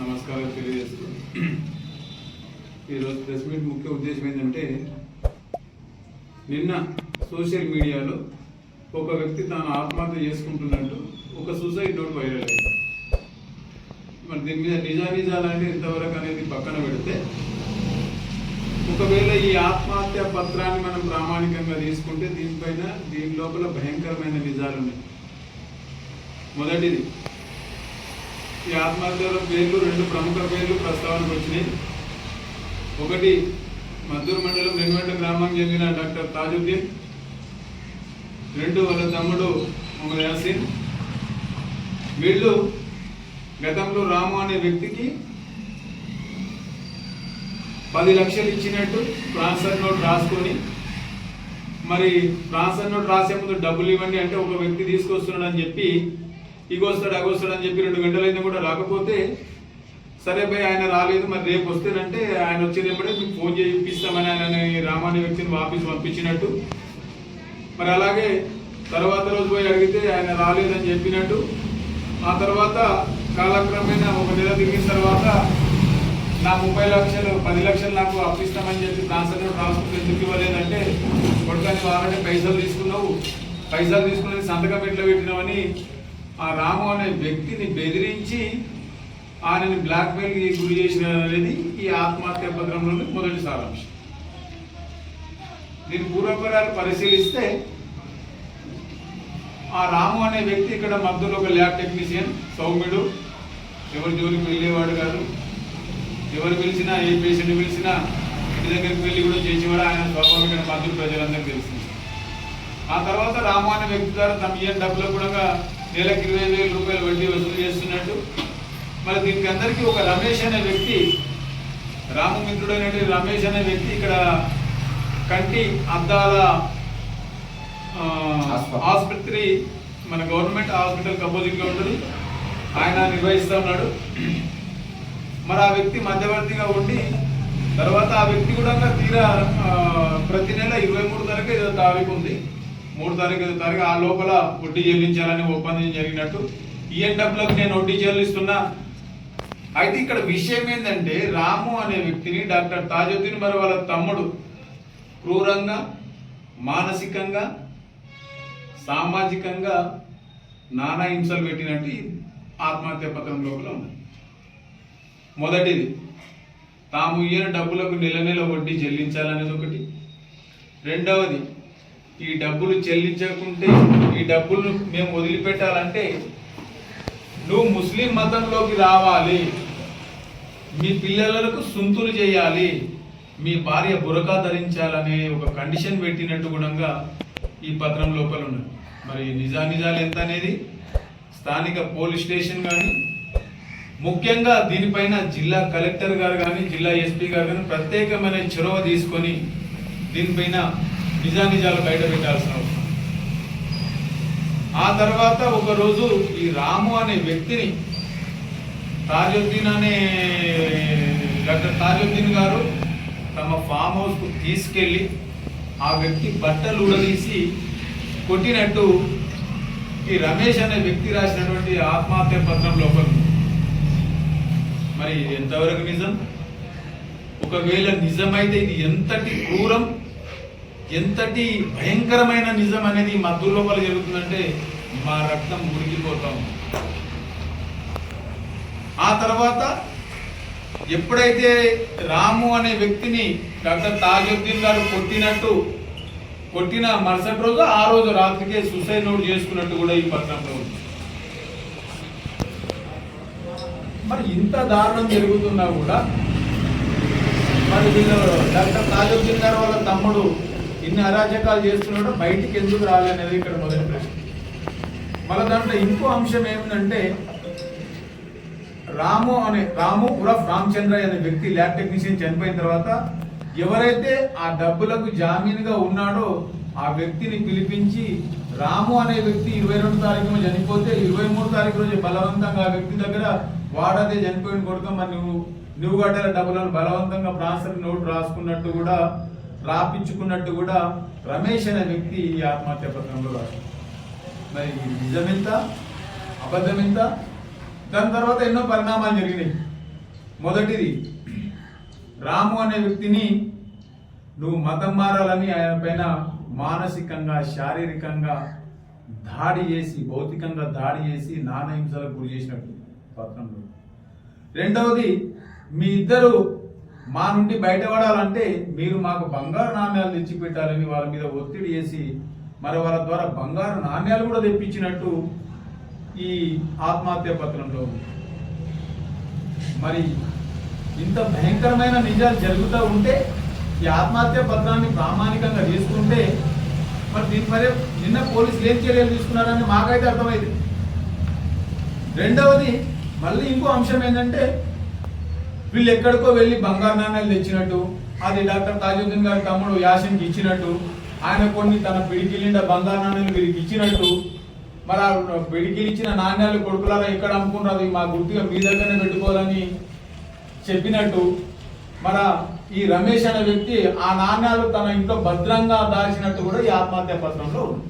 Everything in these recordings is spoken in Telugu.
నమస్కారం తెలియజేస్తూ ఈరోజు ప్రెస్ మీట్ ముఖ్య ఉద్దేశం ఏంటంటే నిన్న సోషల్ మీడియాలో ఒక వ్యక్తి తాను ఆత్మహత్య చేసుకుంటున్నట్టు ఒక సూసైడ్ నోట్ వైరల్ అయింది. మరి దీని మీద నిజానిజాలంటే ఎంతవరకు అనేది పక్కన పెడితే ఒకవేళ ఈ ఆత్మహత్య పత్రాన్ని మనం ప్రామాణికంగా తీసుకుంటే దీనిపైన దీని లోపల భయంకరమైన నిజాలు ఉన్నాయి మొదటిది ఈ ఆత్మహత్యల పేర్లు రెండు ప్రముఖ పేర్లు ప్రస్తావనకు వచ్చినాయి. ఒకటి మద్దూరు మండలం రెన్వెంట గ్రామం చెందిన డాక్టర్ తాజుద్దీన్. రెండు వాళ్ళ తమ్ముడు మొహమ్మద్ యాసిన్. వీళ్ళు గతంలో రాము అనే వ్యక్తికి పది లక్షలు ఇచ్చినట్టు ట్రాన్స్ఫర్ నోట్ రాసుకొని మరి ట్రాన్స్ఫర్ నోట్ రాసే ముందు డబ్బులు ఇవ్వండి అంటే ఒక వ్యక్తి తీసుకొస్తున్నాడు అని చెప్పి ఇగొస్తాడు అగొస్తాడు అని చెప్పి రెండు గంటలైనా కూడా రాకపోతే సరే భయ్ ఆయన రాలేదు మరి రేపు వస్తేనంటే ఆయన వచ్చేటప్పుడే మీకు ఫోన్ చేసి ఇప్పిస్తామని ఆయన రామాని వ్యక్తిని ఆఫీస్ పంపించినట్టు. మరి అలాగే తర్వాత రోజు పోయి అడిగితే ఆయన రాలేదని చెప్పినట్టు. ఆ తర్వాత కాలక్రమేణా ఒక నెల దిగిన తర్వాత నా ముప్పై లక్షలు పది లక్షలు నాకు అప్పిస్తామని చెప్పి ట్రాన్స్ఫర్ ట్రాన్స్ఫర్ ఎందుకు ఇవ్వలేదంటే కొడుకని వారంటే పైసలు తీసుకున్నావు. పైసలు తీసుకున్నది సంతకం ఎట్లా పెట్టినావని ఆ రాము అనే వ్యక్తిని బెదిరించి ఆయనని బ్లాక్మెయిల్ గురి చేసిన అనేది ఈ ఆత్మహత్య పత్రంలోని మొదటి సారాంశం. దీని పూర్వపరాలు పరిశీలిస్తే ఆ రాము అనే వ్యక్తి ఇక్కడ మధ్యలో ఒక ల్యాబ్ టెక్నీషియన్ సౌమ్యుడు. ఎవరి జోలికి వెళ్ళేవాడు కాదు. ఎవరు పిలిచినా ఏ పేషెంట్ పిలిచినా ఇంటి దగ్గరికి వెళ్ళి కూడా చేసేవాడు. ఆయన స్వభావం మధ్య ప్రజలందరికీ తెలిసింది ఆ తర్వాత రాము అనే వ్యక్తి ద్వారా తమ ఇయర్ డబ్బులు కూడా నెలకు ఇరవై వేల రూపాయలు వడ్డీ వసూలు చేస్తున్నట్టు. మరి దీనికి అందరికీ ఒక రమేష్ అనే వ్యక్తి రాము మిత్రుడు అనేటువంటి రమేష్ అనే వ్యక్తి ఇక్కడ కంటి అద్దాల ఆస్పత్రి. మన గవర్నమెంట్ హాస్పిటల్ అపోజిట్లో ఉంటుంది. ఆయన నిర్వహిస్తా ఉన్నాడు. మరి ఆ వ్యక్తి మధ్యవర్తిగా ఉండి తర్వాత ఆ వ్యక్తి కూడా తీరా ప్రతి నెల ఇరవై మూడు తారీఖు ఏదో తారీఖు ఉంది. మూడు తారీఖు తారీఖు ఆ లోపల వడ్డీ చెల్లించాలని ఒప్పందం జరిగినట్టు ఈఎన్ డబ్బులకు నేను వడ్డీ చెల్లిస్తున్నా. అయితే ఇక్కడ విషయం ఏంటంటే రాము అనే వ్యక్తిని డాక్టర్ తాజుద్దీన్ మరి వాళ్ళ తమ్ముడు క్రూరంగా మానసికంగా సామాజికంగా నానా హింసలు పెట్టినట్టు ఆత్మహత్య పత్రం లోపల ఉంది మొదటిది తాము ఇయ్యన డబ్బులకు నెల నెల వడ్డీ చెల్లించాలనేది ఒకటి. రెండవది ఈ డబ్బులు చెల్లించకుంటే ఈ డబ్బులు మేము వదిలిపెట్టాలంటే నువ్వు ముస్లిం మతంలోకి రావాలి. మీ పిల్లలకు సుంతులు చేయాలి. మీ భార్య బురకా ధరించాలనే ఒక కండిషన్ పెట్టినట్టు గుణంగా ఈ పత్రం లోపల ఉన్నది. మరి నిజానిజాలు ఎంత అనేది స్థానిక పోలీస్ స్టేషన్ కానీ ముఖ్యంగా దీనిపైన జిల్లా కలెక్టర్ గారు కానీ జిల్లా ఎస్పీ గారు కానీ ప్రత్యేకమైన చొరవ తీసుకొని దీనిపైన నిజానిజాలు బయట పెట్టాల్సిన అవసరం. ఆ తర్వాత ఒకరోజు ఈ రాము అనే వ్యక్తిని తాజుద్దీన్ అనే డాక్టర్ తాజుద్దీన్ గారు తమ ఫామ్ హౌస్కు తీసుకెళ్ళి ఆ వ్యక్తి బట్టలు ఉడదీసి కొట్టినట్టు ఈ రమేష్ అనే వ్యక్తి రాసినటువంటి ఆత్మహత్య పత్రం లోపల మరి ఎంతవరకు నిజం? ఒకవేళ నిజమైతే ఇది ఎంతటి క్రూరం? ఎంతటి భయంకరమైన నిజం అనేది మా దుర్లోపల జరుగుతుందంటే మా రక్తం ఉడికిపోతాం ఆ తర్వాత ఎప్పుడైతే రాము అనే వ్యక్తిని డాక్టర్ తాజుద్దీన్ గారు కొట్టినట్టు కొట్టిన మరుసటి రోజు ఆ రోజు రాత్రికే సూసైడ్ నోట్ చేసుకున్నట్టు కూడా ఈ పత్రంలో ఉంది. మరి ఇంత దారుణం జరుగుతున్నా కూడా మరి వీళ్ళు డాక్టర్ తాజుద్దీన్ గారు వాళ్ళ తమ్ముడు ఇన్ని అరాచకాలు చేస్తున్నాడో బయటికి ఎందుకు రాలనేది ఇక్కడ మొదటి ప్రశ్న. మళ్ళీ దాంట్లో ఇంకో అంశం ఏమిటంటే రాము అనే రాము ఉరఫ్ రామచంద్ర అనే వ్యక్తి ల్యాబ్ టెక్నీషియన్ చనిపోయిన తర్వాత ఎవరైతే ఆ డబ్బులకు జామీనుగా ఉన్నాడో ఆ వ్యక్తిని పిలిపించి రాము అనే వ్యక్తి ఇరవై రెండు తారీఖున చనిపోతే ఇరవై మూడు తారీఖు రోజు బలవంతంగా ఆ వ్యక్తి దగ్గర వాడదే చనిపోయిన కొడుక. మరి నువ్వు నువ్వు కట్టాల డబ్బులను బలవంతంగా ప్రాసెస్ నోట్ రాసుకున్నట్టు కూడా రాపించుకున్నట్టు కూడా రమేష్ అనే వ్యక్తి ఈ ఆత్మహత్య పత్రంలో రాశారు మరి నిజమెంత? అబద్ధమెంత? దాని తర్వాత ఎన్నో పరిణామాలు జరిగినాయి. మొదటిది రాము అనే వ్యక్తిని నువ్వు మతం మారాలని ఆయన పైన మానసికంగా శారీరకంగా దాడి చేసి భౌతికంగా దాడి చేసి నానహింసలకు గురి చేసినట్టు పత్రంలో. రెండవది మీ ఇద్దరు మా నుండి బయటపడాలంటే మీరు మాకు బంగారు నాణ్యాలు తెచ్చి పెట్టాలని వాళ్ళ మీద ఒత్తిడి చేసి మరి వాళ్ళ ద్వారా బంగారు నాణ్యాలు కూడా తెప్పించినట్టు ఈ ఆత్మహత్య పత్రంలో మరి ఇంత భయంకరమైన నిజాలు జరుగుతూ ఉంటే ఈ ఆత్మహత్య పత్రాన్ని ప్రామాణికంగా తీసుకుంటే మరి దీని మరి నిన్న పోలీసులు ఏం చర్యలు తీసుకున్నారని మాకైతే అర్థమైంది. రెండవది మళ్ళీ ఇంకో అంశం ఏంటంటే వీళ్ళు ఎక్కడికో వెళ్ళి బంగారు నాణ్యాలు తెచ్చినట్టు అది డాక్టర్ తాజుద్దీన్ గారి తమ్ముడు యాసిన్కి ఇచ్చినట్టు ఆయన కొన్ని తన పిడికిలిండ బంగారు నాణ్యాలు వీరికి ఇచ్చినట్టు మరి ఆ పిడికిలు ఇచ్చిన నాణ్యాలు కొడుకులారా ఎక్కడ అమ్ముకున్నారు మా గుర్తుగా మీ దగ్గరనే పెట్టుకోవాలని చెప్పినట్టు మన ఈ రమేష్ అనే వ్యక్తి ఆ నాణ్యాలు తన ఇంట్లో భద్రంగా దాచినట్టు కూడా ఈ ఆత్మహత్య పత్రంలో ఉంది.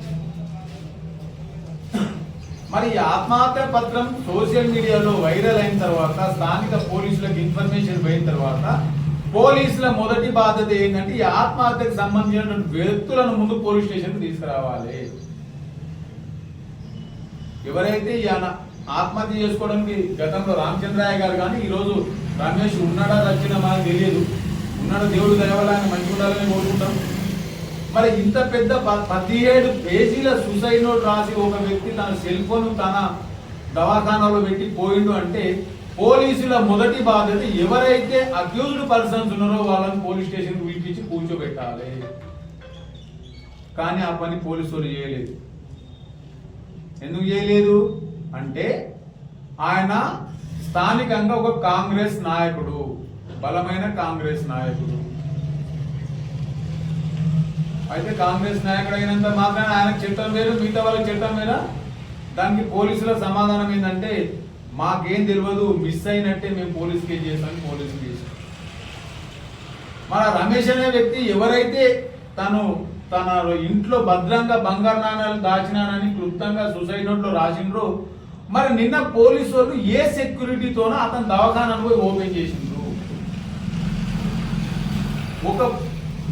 మరి ఆత్మహత్య పత్రం సోషల్ మీడియాలో వైరల్ అయిన తర్వాత స్థానిక పోలీసులకు ఇన్ఫర్మేషన్ పోయిన తర్వాత పోలీసుల మొదటి బాధ్యత ఏంటంటే ఈ ఆత్మహత్యకు సంబంధించిన వ్యక్తులను ముందు పోలీస్ స్టేషన్ తీసుకురావాలి. ఎవరైతే ఆత్మహత్య చేసుకోవడానికి గతంలో రామచంద్రయ్య గారు కానీ ఈరోజు రమేష్ ఉన్నాడా చచ్చినా మనకు తెలియదు. ఉన్నాడు దేవుడు దయవలని మంచి ఉండాలని కోరుకుంటాం. మరి ఇంత పెద్ద ప- పదిహేడు పేజీల సూసైడ్ నోట్ రాసి ఒక వ్యక్తి తన సెల్ ఫోన్ తన దవాఖానాలో పెట్టి పోయిండు అంటే పోలీసుల మొదటి బాధ్యత ఎవరైతే అక్యూజ్డ్ పర్సన్స్ ఉన్నారో వాళ్ళని పోలీస్ స్టేషన్ పిలిపించి కూర్చోబెట్టాలి. కానీ ఆ పని పోలీసులు చేయలేదు. ఎందుకు చేయలేదు? అంటే ఆయన స్థానికంగా ఒక కాంగ్రెస్ నాయకుడు బలమైన కాంగ్రెస్ నాయకుడు. అయితే కాంగ్రెస్ నాయకుడు అయినంత మాత్రాన ఆయనకు చట్టం వేరు మిగతా వాళ్ళకి చట్టం వేరా? దానికి పోలీసుల సమాధానం ఏంటంటే మాకేం తెలియదు మిస్ అయినట్టే మేము పోలీస్ కేసు చేస్తాం పోలీసు కేసు మన రమేష్ అనే వ్యక్తి ఎవరైతే తను తన ఇంట్లో భద్రంగా బంగారు నాణాలు దాచినానని క్లుప్తంగా సూసైడ్ నోట్లో రాసిండ్రు మరి నిన్న పోలీసు వాళ్ళు ఏ సెక్యూరిటీతోనో అతను దవాఖానను పోయి ఓపెన్ చేసిండ్రు. ఒక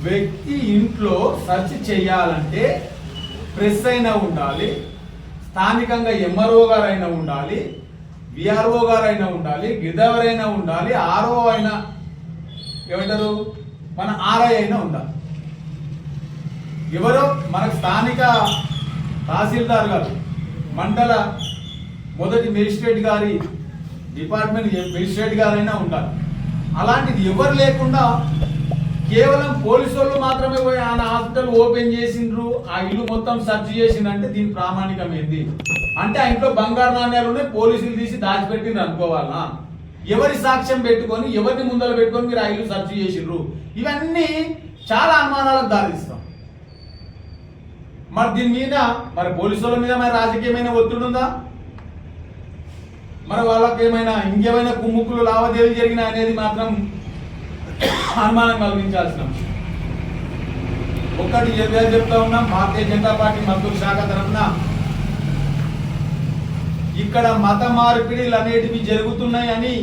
వ్యక్తి ఇంట్లో సెర్చ్ చేయాలంటే ప్రెస్ అయినా ఉండాలి స్థానికంగా ఎంఆర్ఓ గారైనా ఉండాలి విఆర్ఓ గారైనా ఉండాలి గిదవరైనా ఉండాలి ఆర్ఓ అయినా ఏమంటారు? మన ఆర్ఐ అయినా ఉండాలి. ఎవరో మనకు స్థానిక తహసీల్దార్ గారు మండల మొదటి మేజిస్ట్రేట్ గారి డిపార్ట్మెంట్ మేజిస్ట్రేట్ గారైనా ఉండాలి. అలాంటిది ఎవరు లేకుండా కేవలం పోలీసు వాళ్ళు మాత్రమే పోయి ఆయన హాస్పిటల్ ఓపెన్ చేసిండ్రు ఆ ఇల్లు మొత్తం సర్చ్ చేసిండ్రంటే దీని ప్రామాణికం ఏంది? అంటే ఆ ఇంట్లో బంగారు నాణ్యాలు ఉన్నాయి పోలీసులు తీసి దాచిపెట్టిండ్రు అనుకోవాలా ఎవరి సాక్ష్యం పెట్టుకొని ఎవరిని ముందర పెట్టుకొని మీరు ఆ ఇల్లు సర్చ్ చేసిండ్రు? ఇవన్నీ చాలా అనుమానాలకు దారిస్తాం మరి దీని మీద మరి పోలీసు వాళ్ళ మీద మరి రాజకీయమైన ఒత్తిడి ఉందా? మరి వాళ్ళకి ఏమైనా ఇంకేమైనా కుమ్ముక్కులు లావాదేవీలు జరిగినా అనేది మాత్రం అనుమానం కలిగించాల్సిన అంశం. ఒక్కటి చెప్పే చెప్తా ఉన్నాం భారతీయ జనతా పార్టీ మద్దతు శాఖ తరఫున ఇక్కడ మత మార్పిడిలు అనేటివి జరుగుతున్నాయని